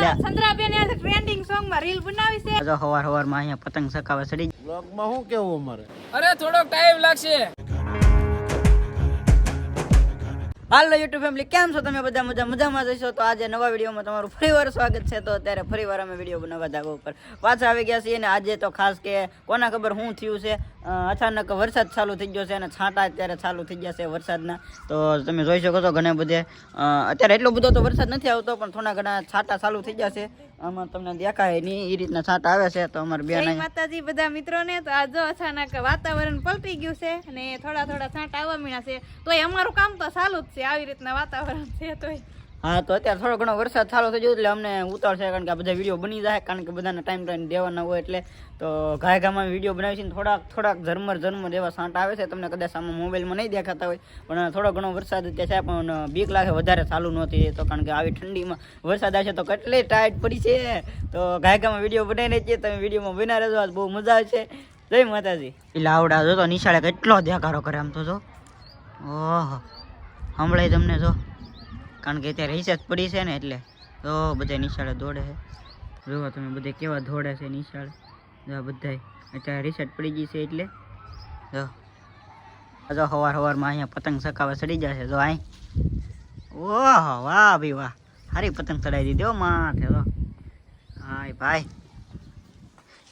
અમારા લે. Trending સોંગમાં reel બનાવી છે. જો હવાર હવારમાં અહીંયા પતંગ સકાવા સડી બ્લોગમાં શું કેવું અમારે? અરે થોડોક ટાઈમ લાગશે. હાલો યુટ્યુબ ફેમિલી કેમ છો તમે બધા? મજા મજામાં જશો તો આજે નવા વિડીયોમાં તમારું ફરીવાર સ્વાગત છે. તો અત્યારે ફરીવાર અમે વીડિયો બનાવવા જાગો ઉપર. પાછા આવી ગયા છીએ ને આજે તો ખાસ કે કોના ખબર શું થયું છે. અચાનક વરસાદ ચાલુ થઈ ગયો છે અને છાંટા અત્યારે ચાલુ થઈ ગયા છે વરસાદના. તો તમે જોઈ શકો છો ઘણા બધે અત્યારે એટલો બધો તો વરસાદ નથી આવતો પણ થોડા ઘણા છાંટા ચાલુ થઈ ગયા છે. આમાં તમને દેખાય નહીં એ રીતના છાંટા આવે છે તો અમારે બેન માતાજી બધા મિત્રોને તો આ જો અચાનક વાતાવરણ પલટી ગયું છે અને થોડા થોડા છાંટા આવવા મીણા છે. તોય અમારું કામ તો ચાલુ જ છે આવી રીતના વાતાવરણ છે તોય. હા, તો અત્યારે થોડો ઘણો વરસાદ ચાલુ થઈ ગયો એટલે અમને ઉતાર છે કારણ કે બધા વીડિયો બની જાય, કારણ કે બધાને ટાઈમ ટાઈમ દેવાના હોય એટલે. તો ઘાય ઘામાં વીડિયો બનાવી છે થોડાક થોડાક ઝરમર ઝરમર એવા સાંટ આવે છે, તમને કદાચ આમાં મોબાઈલમાં નહીં દેખાતા હોય. પણ થોડો ઘણો વરસાદ અત્યારે છે, પણ બીક લાગે વધારે ચાલુ નહોતી. તો કારણ કે આવી ઠંડીમાં વરસાદ આવશે તો કેટલી ટાઈટ પડી છે. તો ઘાય ઘામાં વીડિયો બનાવીને છીએ તમે વિડીયોમાં બના રહેજો, આજ બહુ મજા આવશે. જય માતાજી. એટલે આવડા જો તો નિશાળે કેટલો દેખારો કરે આમ તો જો. ઓહો. સંભળાય તમને જો. કારણ કે અત્યારે રિસર્ચ પડી છે ને એટલે તો બધા નિશાળે દોડે છે. જોવો તમે બધે કેવા દોડે છે નિશાળે. જો બધા અત્યારે રિસર્ચ પડી ગઈ છે એટલે. જો. આ જો સવાર સવારમાં અહીંયા પતંગ સકાવા ચડી જશે જો અહીં ઓહો વાહ ભાઈ વાહ. સારી પતંગ ચડાવી દીધી હો માથે જો. હાય ભાઈ.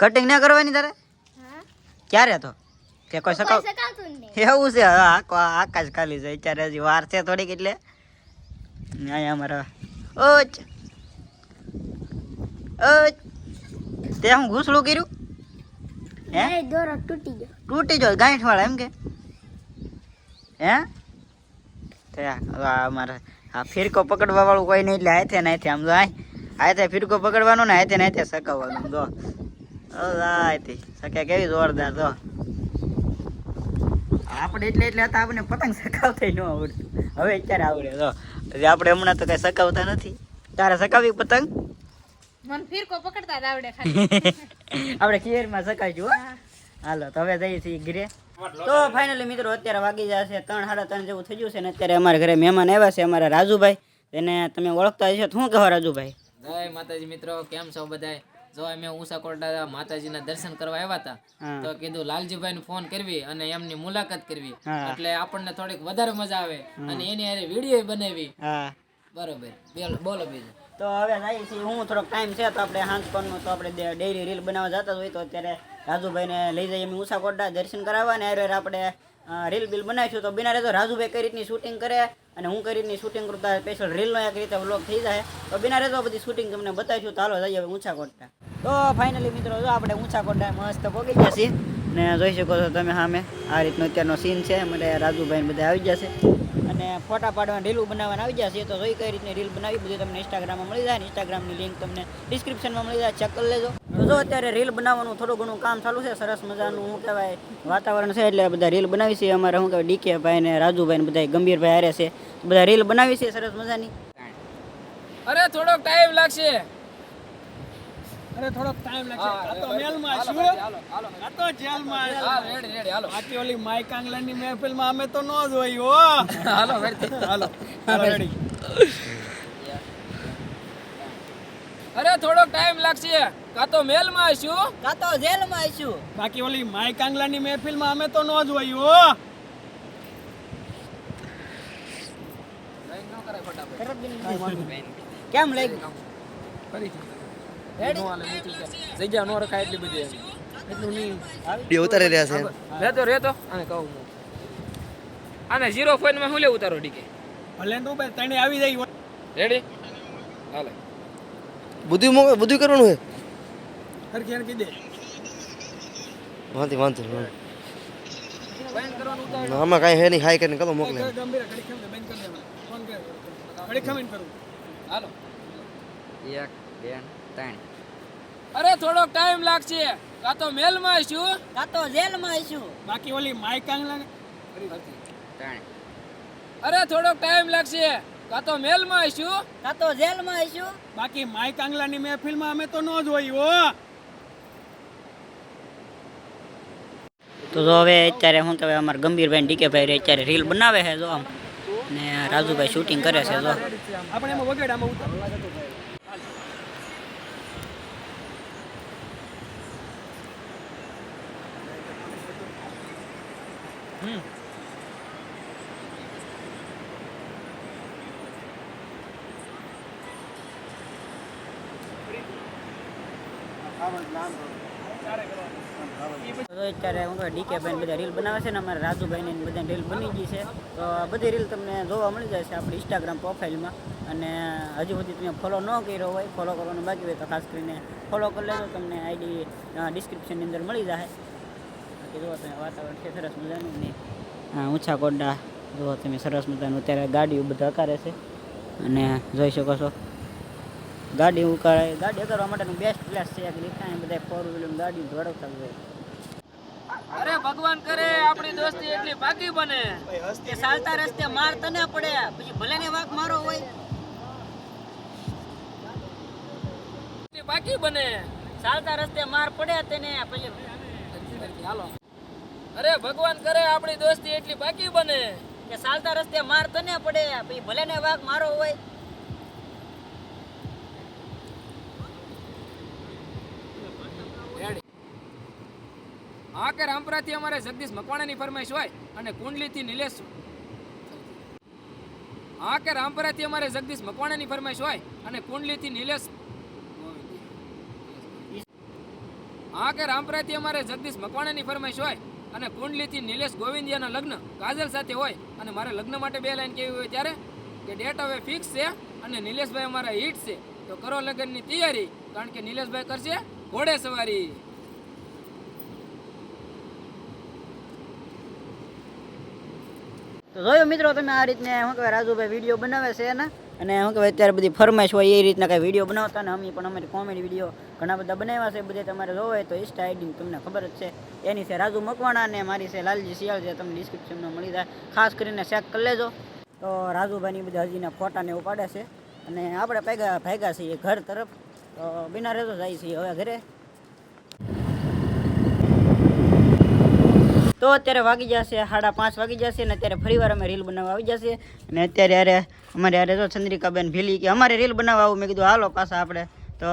કટિંગ ના કરવાની તારે? ક્યારે તો કે કોઈ સકાવ એવું છે હા, આખો- આકાશ ખાલી છે. અત્યારે હજી વાર છે થોડીક એટલે. અહીંયા અમારા. ઓચ ઓચ તે હું ઘૂસડું કર્યું? હે? દોરો તૂટી ગયો. તૂટી ગયો. ગાંઠ વાળા એમ કે? હે? તે આ હવે આ અમારે આ ફિરકો પકડવા વાળું કોઈ નહીં એટલે હાથે ને હાથે આમ જો આય હાથે ફિરકો પકડવાનો ને હાથે ને હાથે સકાવવાનું જો. હાથી સકે કેવી જોરદાર જો. આપણે એટલે એટલે હતા આપણે પતંગ સકાવતા ન આવડતું હવે અત્યારે આવડે જો. હજી આપણે હમણાં તો કઈ સકાવતા નથી. તારે સકાવી પતંગ? મન ફિરકો પકડતા આવડે ખાલી. આપણે ખીરમાં સકાઈ હો. હાલો તો હવે જઈએ છીએ ઘરે. તો ફાઇનલી મિત્રો અત્યારે વાગી જશે ત્રણ સાડા ત્રણ જેવું થઈ ગયું છે ને અત્યારે અમારા ઘરે મહેમાન આવ્યા છે અમારા રાજુભાઈ. એને તમે ઓળખતા હશો શું કહો રાજુભાઈ? જય માતાજી મિત્રો કેમ છો બધાય? જો અમે કોરડા માતાજીના દર્શન કરવા આવ્યા હતા તો કીધું લાલજીભાઈ ને ફોન કરવી અને એમની મુલાકાત કરવી. એટલે આપણને થોડીક વધારે મજા આવે અને એની હારે વીડિયો બનાવી. બરોબર. બેલ- બોલો બીજું. તો હવે જઈએ છીએ હું થોડોક ટાઈમ છે તો આપણે હાંસ પરનું તો આપણે ડેરી રીલ બનાવવા જતા હોય તો અત્યારે રાજુભાઈને લઈ જઈએ અમે ઉષા કોટડા દર્શન કરાવવા ને હારે આપણે રીલ બિલ બનાવીશું. તો બિના રહેતો રાજુભાઈ કઈ રીતની શૂટિંગ કરે અને હું કઈ રીતની શૂટિંગ કરતા સ્પેશિયલ રીલનો એક રીતે વ્લોગ થઈ જાય. તો બિના રહેતો બધી શૂટિંગ તમને બતાવીશું. તો હાલો જઈએ ઊંચા કોટડા તો ફાઇનલી મિત્રો, જો આપણે ઊંચા કોડા મસ્ત પહોંચી ગયા છીએ. ને જોઈ શકો છો તમે સામે, આ રીતનો અત્યારનો સીન છે. અમારે રાજુભાઈ બધા આવી જશે અને ફોટા પાડવા રીલ બનાવવાના આવી જશે તો જોઈ કઈ રીતની રીલ બનાવી, બધી તમને ઇન્સ્ટાગ્રામમાં મળી જાય. ઇન્સ્ટાગ્રામની લિંક તમને ડિસ્ક્રિપ્શનમાં મળી જાય. ચેક કરી લેજો. જો અત્યારે રીલ બનાવવાનું થોડું ઘણું કામ ચાલુ છે. સરસ મજાનું, શું કહેવાય, વાતાવરણ છે એટલે બધા રીલ બનાવી છે. અમારે શું કહેવાય ડીકે ભાઈ ને રાજુભાઈ ને બધા ગંભીરભાઈ હારે છે. બધા રીલ બનાવી છે સરસ મજાની. અરે થોડોક ટાઈમ લાગશે. અરે થોડોક ટાઈમ લાગશે. આ તો મેલમાં છું હાલો, હાલો. આ તો જેલમાં હા રેડી રેડી હાલો. બાકી ઓલી માઈક આંગલાની મહેફિલમાં અમે તો ન હોય હો. હાલો વેડતી. હાલો રેડી. અરે થોડોક ટાઈમ લાગશે. કા તો મેલમાં આવીશું કા તો જેલમાં આવીશું બાકી ઓલી માઈક આંગલાની મહેફિલમાં અમે તો ન જોઈ હો. કેમ લાગ્યું જગ્યા નો રખાય એટલી બધી એટલું નહીં. વીડિયો ઉતારી રહ્યા છે રેતો રેતો આને કહું હું. આને ઝીરો પોઈન્ટમાં શું લે ઉતારો ડીકે ભલે ભાઈ તને આવી જાય. રેડી હાલે. બધું બધું કરવાનું છે. હરખી હરખી દે. વાંધી વાંધો આમાં કાંઈ હે નહીં. હાઈ કરીને કલો મોકલે ગંભીર ઘડી ખમ બંધ કરી દેવાનું. ફોન કર. ઘડી ખમીને કરું. હાલો. એક બે ત્રણ. અરે થોડોક ટાઈમ લાગશે. કાં તો મેલમાં આવીશું. કાં તો જેલમાં આવીશું. બાકી ઓલી માઈક લાગે. ત્રણ. અરે થોડોક ટાઈમ લાગશે. કાં તો મેલમાં આવીશું. કાં તો જેલમાં આવીશું. બાકી માઈક આંગલાની મહેફિલમાં અમે તો ન જોઈ હો. તો જો હવે અત્યારે શું કહેવાય અમારા ગંભીરભાઈ ડીકે ભાઈ અત્યારે રીલ બનાવે છે જો આમ. ને રાજુભાઈ શૂટિંગ કરે છે જો. આપણે એમાં વગેડામાં આમાં ઉતાર. હમ. તો અત્યારે હું ડીકે ભાઈ બધા રીલ બનાવે છે ને અમારા રાજુભાઈની બધા રીલ બની ગઈ છે. તો બધી રીલ તમને જોવા મળી જાય છે આપણી ઇન્સ્ટાગ્રામ પ્રોફાઇલમાં અને હજુ સુધી તમે ફોલો ન કર્યો હોય ફોલો કરવાનું બાકી હોય તો ખાસ કરીને ફોલો કરી લેજો. તમને આઈડી ડિસ્ક્રિપ્શનની અંદર મળી જશે ઊંચા કોડા જુઓ તમે, સરસ મજાનું. અત્યારે ગાડીઓ બધા હકારે છે અને જોઈ શકો છો ગાડી ઉકાળે, ગાડી ઉકાળવા માટેનું બેસ્ટ પ્લેસ છે બધા ફોર વ્હીલર ગાડી દોડવતા હોય. અરે ભગવાન કરે, આપણી દોસ્તી એટલી પાકી બને. કે ચાલતા રસ્તે માર તને પડે, પછી ભલે ને વાક મારો હોય. પાકી બને. ચાલતા રસ્તે માર પડે તેને, પછી હાલો અરે ભગવાન કરે આપણી દોસ્તી એટલી બાકી બને. કે ચાલતા રસ્તે માર તને પડે પછી ભલે ને વાઘ મારો હોય. કે રામપુરાથી અમારે જગદીશ મકવાણાની ફરમાઈશ હોય અને કુંડલીથી નિલેશ. કે રામપુરાથી અમારે જગદીશ મકવાણાની ફરમાઈશ હોય અને કુંડલીથી નિલેશ. કે રામપુરાથી અમારે જગદીશ મકવાણાની ફરમાઈશ હોય અને કુંડલીથી નિલેશ ગોવિંદિયાના લગ્ન કાજલ સાથે હોય અને મારે લગ્ન માટે બે લાઈન કેવી હોય ત્યારે? કે ડેટ હવે ફિક્સ છે અને નિલેશભાઈ અમારા હિટ છે. તો કરો લગ્નની તૈયારી, કારણ કે નિલેશભાઈ કરશે ઘોડે સવારી. તો જોયું મિત્રો તમે આ રીતને, શું કહેવાય, રાજુભાઈ વીડિયો બનાવે છે ને? અને શું કહેવાય અત્યારે બધી ફરમાઈશ હોય એ રીતના કાંઈ વીડિયો બનાવતા ને અમે પણ અમારી કોમેડી વીડિયો ઘણા બધા બનાવ્યા છે, બધે તમારે જોવો હોય તો ઇન્સ્ટા આઈડી તમને ખબર જ છે. એની છે રાજુ મકવાણા અને મારી છે લાલજી શિયાળ છે તમને ડિસ્ક્રિપ્શનમાં મળી જાય. ખાસ કરીને ચેક કરી લેજો. તો રાજુભાઈની બધા હજીના ફોટા ને એવું પાડે છે. અને આપણે ભેગા ભેગા છીએ ઘર તરફ. તો બિના રહેતો જાય છીએ હવે ઘરે. તો અત્યારે વાગી જશે, સાડા પાંચ વાગી જશે અને અત્યારે ફરીવાર અમે રીલ બનાવવા આવી જશે. અને અત્યારે અરે અમારે અરે જો ચંદ્રિકાબેન ભીલી કે અમારે રીલ બનાવવા આવું, મેં કીધું, હાલો પાછા આપણે. તો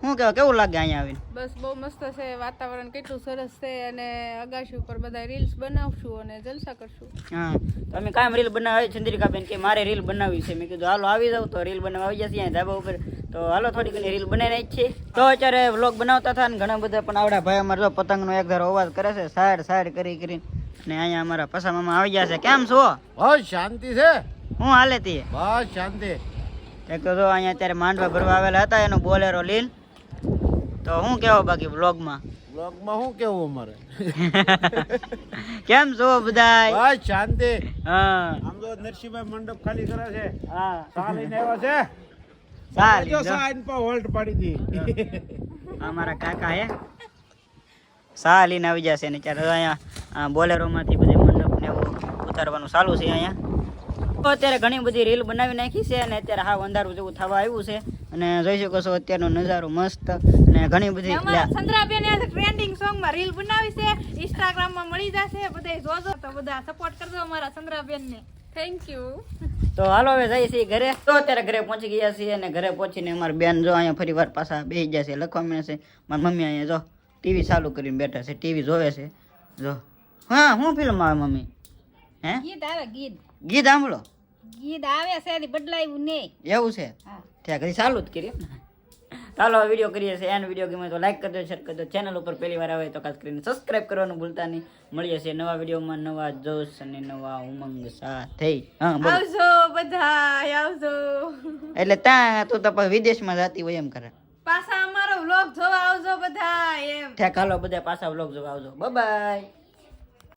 શું કહેવાય કેવું લાગે અહીંયા આવીને? બસ બહુ મસ્ત છે વાતાવરણ કેટલું સરસ છે અને અગાશી ઉપર બધા રીલ્સ બનાવશું અને જલસા કરશું. હા. તો અમે કાયમ રીલ બનાવી આવી ચંદ્રિકાબેન કે મારે રીલ બનાવવી છે. મેં કીધું હાલો આવી જાવ. તો રીલ બનાવવા આવી જશે અહીંયા ધાબા ઉપર. તો હાલો થોડી ઘણી રીલ બનાવી જ છે તો અત્યારે વ્લોગ બનાવતા હતા ને ઘણા બધા પણ આવડા ભાઈ અમારે જો પતંગનો એક ધારો અવાજ કરે છે સાઈડ સાઈડ કરી કરીને. ને અહીંયા અમારા પસા મામા આવી ગયા છે. કેમ છો? બસ શાંતિ છે. હું હાલે તી? બસ શાંતિ. એક તો અહીંયા અત્યારે માંડવા ભરવા આવેલા હતા એનો બોલેરો લીન તો હું કેવો બાકી વ્લોગમાં બ્લોગમાં શું કેવું અમારે? કેમ છો બધા બસ શાંતિ. હા. આમ તો નરસિંહભાઈ મંડપ ખાલી કરે છે. હા. સા લઈને આવ્યા છે? સા જો સા આઈને પર હોલ્ટ પાડી દી. અમારા કાકા હે. સા લઈને આવી જશે ને ત્યારે અહીંયા બોલેરોમાંથી બધે મંડપ ને ઉતારવાનું ચાલુ છે અહીંયા. તો અત્યારે ઘણી બધી રીલ બનાવી નાખી છે અને અત્યારે હા અંધારું જેવું થવા આવ્યું છે. અને જોઈ શકો છો અત્યારનો નજારો મસ્ત અને ઘણી બધી સંદ્રાબેન ટ્રેન્ડિંગ સોંગમાં રીલ બનાવી છે. ઇન્સ્ટાગ્રામમાં મળી જશે. બધા જોજો તો બધા સપોર્ટ કરજો અમારા ચંદ્રાબેન ને થેન્ક યુ તો હાલો હવે જઈએ છીએ ઘરે. તો અત્યારે ઘરે પહોંચી ગયા છીએ અને ઘરે પહોંચીને અમારી બેન જો અહીંયા ફરી વાર પાછા બેસી ગયા છે. લખવા મળે છે મારી મમ્મી અહીંયા જો ટીવી ચાલુ કરીને બેઠા છે. ટીવી જોવે છે. જો. હા હું ફિલ્મ આવે મમ્મી? હે? ગીત આવે ગીત. ગીત સાંભળો. ગીત આવે છે એથી બદલાયું નહીં. એવું છે? ત્યાં કદી ચાલુ જ કર્યું ચાલો વીડિયો કરીએ છીએ. એનો વીડિયો ગમે તો લાઈક કરજો શેર કરજો ચેનલ ઉપર પહેલી વાર આવે તો ખાસ કરીને સબસ્ક્રાઇબ કરવાનું ભૂલતા નહીં. મળીએ છીએ નવા વિડીયોમાં નવા જોશ અને નવા ઉમંગ સાથે. આવજો બધા આવજો. એટલે ત્યાં તું તો વિદેશમાં જતી હોય એમ કરે. પાછા અમારો વ્લોગ જોવા આવજો બધા એમ. ઠેક હાલો બધા પાછા વ્લોગ જોવા આવજો. બાય